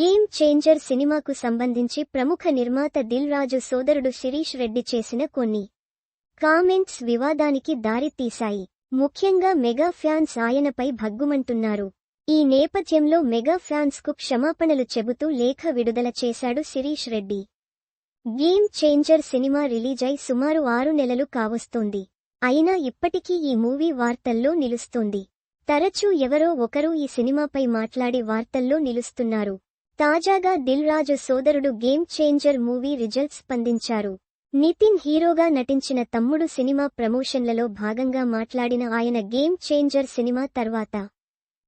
Game changer సినిమాకు సంబంధించి ప్రముఖ నిర్మాత దిల్ రాజు సోదరుడు శిరీష్ రెడ్డి చేసిన కొన్ని కామెంట్స్ వివాదానికి దారితీశాయి. ముఖ్యంగా మెగా ఫ్యాన్స్ ఆయనపై భగ్గుమంటున్నారు. ఈ నేపథ్యంలో మెగా ఫ్యాన్స్కు క్షమాపణలు చెబుతూ లేఖ విడుదల చేశాడు Sirish Reddy. Game changer cinema రిలీజై సుమారు ఆరు నెలలు కావస్తోంది. అయినా ఇప్పటికీ ఈ మూవీ వార్తల్లో నిలుస్తోంది. తరచూ ఎవరో ఒకరు ఈ సినిమాపై మాట్లాడి వార్తల్లో నిలుస్తున్నారు. తాజాగా దిల్ రాజు సోదరుడు గేమ్ చేంజర్ మూవీ రిజల్ట్స్ స్పందించారు. నితిన్ హీరోగా నటించిన తమ్ముడు సినిమా ప్రమోషన్లలో భాగంగా మాట్లాడిన ఆయన గేమ్ చేంజర్ సినిమా తర్వాత.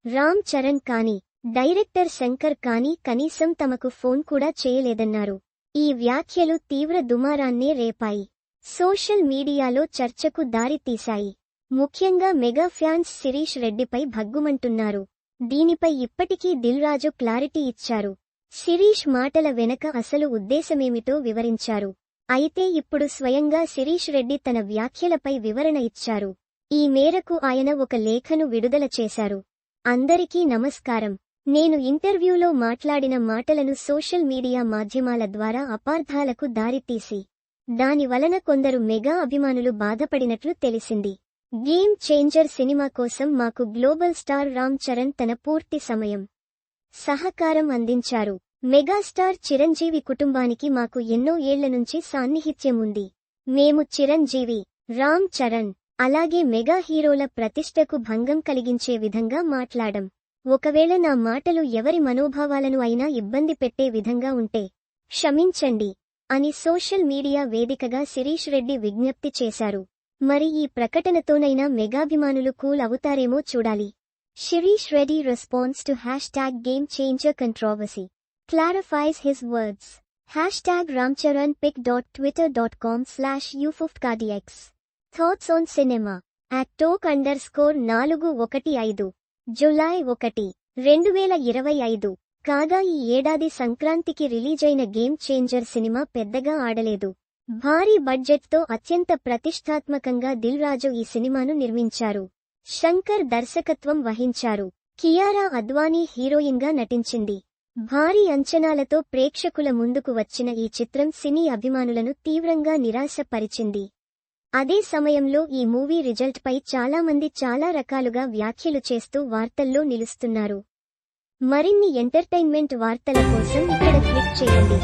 రామ్ చరణ్ కానీ డైరెక్టర్ శంకర్ కానీ కనీసం తమకు ఫోన్ కూడా చేయలేదన్నారు. ఈ వ్యాఖ్యలు తీవ్ర దుమారాన్నే రేపాయి. సోషల్ మీడియాలో చర్చకు దారితీశాయి ముఖ్యంగా మెగా ఫ్యాన్స్ శిరీష్ రెడ్డిపై భగ్గుమంటున్నారు. దీనిపై ఇప్పటికీ దిల్ రాజు క్లారిటీ ఇచ్చారు. శిరీష్ మాటల వెనక అసలు ఉద్దేశమేమిటో వివరించారు. అయితే ఇప్పుడు స్వయంగా శిరీష్ రెడ్డి తన వ్యాఖ్యలపై వివరణ ఇచ్చారు. ఈ మేరకు ఆయన ఒక లేఖను విడుదల చేశారు. అందరికీ నమస్కారం. నేను ఇంటర్వ్యూలో మాట్లాడిన మాటలను సోషల్ మీడియా మాధ్యమాల ద్వారా అపార్థాలకు దారితీసి దాని వలన కొందరు మెగా అభిమానులు బాధపడినట్లు తెలిసింది. గేమ్ చేంజర్ సినిమా కోసం మాకు గ్లోబల్ స్టార్ రామ్ చరణ్ తన పూర్తి సమయం. సహకారం అందించారు. మెగాస్టార్ చిరంజీవి కుటుంబానికి మాకు ఎన్నో ఏళ్ళ నుంచి సాన్నిహిత్యం ఉంది. మేము చిరంజీవి రామ్ చరణ్ అలాగే మెగా హీరోల ప్రతిష్టకు భంగం కలిగించే విధంగా మాట్లాడం. ఒకవేళ నా మాటలు ఎవరి మనోభావాలను అయినా ఇబ్బంది పెట్టే విధంగా ఉంటే క్షమించండి అని సోషల్ మీడియా వేదికగా శిరీష్ రెడ్డి విజ్ఞప్తి చేశారు. మరి ఈ ప్రకటనతోనైనా మెగాభిమానులు కూల్ అవుతారేమో చూడాలి. Shirish Reddy responds to hashtag game changer controversy. clarifies his words. Hashtag ramcharanpic.twitter.com slash ufufkadx. Thoughts on cinema. At talk underscore నాలుగు ఒకటి ఐదు జులై ఒకటి రెండు వేల ఇరవై ఐదు కాగా ఈ ఏడాది సంక్రాంతికి రిలీజైన గేమ్ చేంజర్ సినిమా పెద్దగా ఆడలేదు భారీ బడ్జెట్తో అత్యంత ప్రతిష్టాత్మకంగా దిల్ రాజు ఈ సినిమాను నిర్మించారు శంకర్ దర్శకత్వం వహించారు. కియారా అద్వానీ హీరోయిన్గా నటించింది. భారీ అంచనాలతో ప్రేక్షకుల ముందుకు వచ్చిన ఈ చిత్రం సినీ అభిమానులను తీవ్రంగా నిరాశపరిచింది. అదే సమయంలో ఈ మూవీ రిజల్ట్ పై చాలామంది చాలా రకాలుగా వ్యాఖ్యలు చేస్తూ వార్తల్లో నిలుస్తున్నారు. మరిన్ని ఎంటర్టైన్మెంట్ వార్తల కోసం ఇక్కడ క్లిక్ చేయండి.